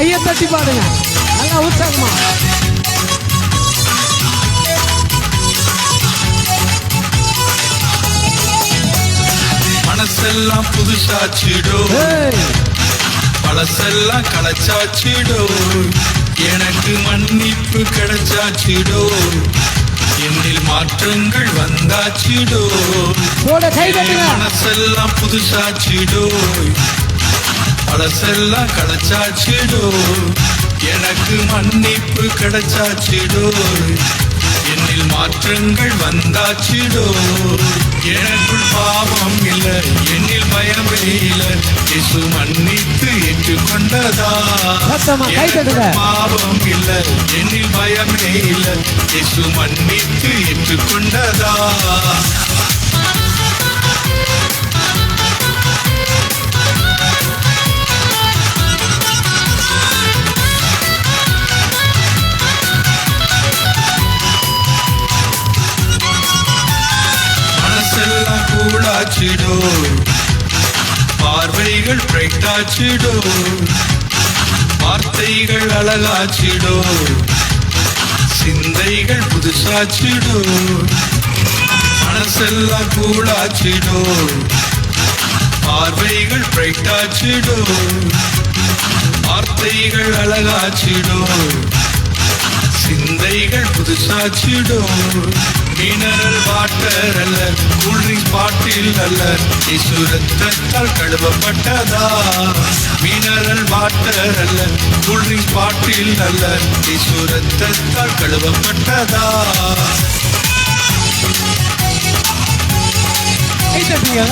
கையை தட்டி பாடுங்க நல்லா உற்சாகமா. மனசெல்லாம் புதுசாச்சிடோ பழசெல்லாம் களைச்சாச்சிடோ எனக்கு மன்னிப்பு கிடைச்சாச்சிடோ என்னில் மாற்றங்கள் வந்தாச்சிடோ மனசெல்லாம் புதுசாச்சிடோ பழசெல்லாம் களைச்சாச்சிடோ எனக்கு மன்னிப்பு கிடைச்சாச்சிடோ. என்னில் மாற்றங்கள் வந்தாச்சிடோ. எனக்குள் பாவம் இல்ல என்னில் பயமே இல்ல. இயேசு மன்னித்து ஏற்றுக்கொண்டதா? பாவம் இல்ல என்னில் பயமே இல்ல. இயேசு மன்னித்து ஏற்றுக்கொண்டதா? மனசெல்லாம் கூடாச்சிடோ பார்வைகள் பிரைட்டாச்சிடோ. வார்த்தைகள் அழகாச்சிடோ. சிந்தைகள் புதுசாச்சிடோ. மனசெல்லாம் கூடாச்சிடோ பார்வைகள் பிரைட்டாச்சிடோ. வார்த்தைகள் அழகாச்சிடோ. சிந்தைகள் புதுசாச்சிடோ. மினரல் வாட்டர் அல்ல கூல்ட்ரிங்க் பாட்டில் அல்ல. இசுரத்தால் கழுவப்பட்டதா? மினரல் வாட்டர் அல்ல. கூல்ட்ரிங்க்ஸ் பாட்டில் அல்ல. இசுரத்தால் கழுவப்பட்டதா? கை தட்டுங்க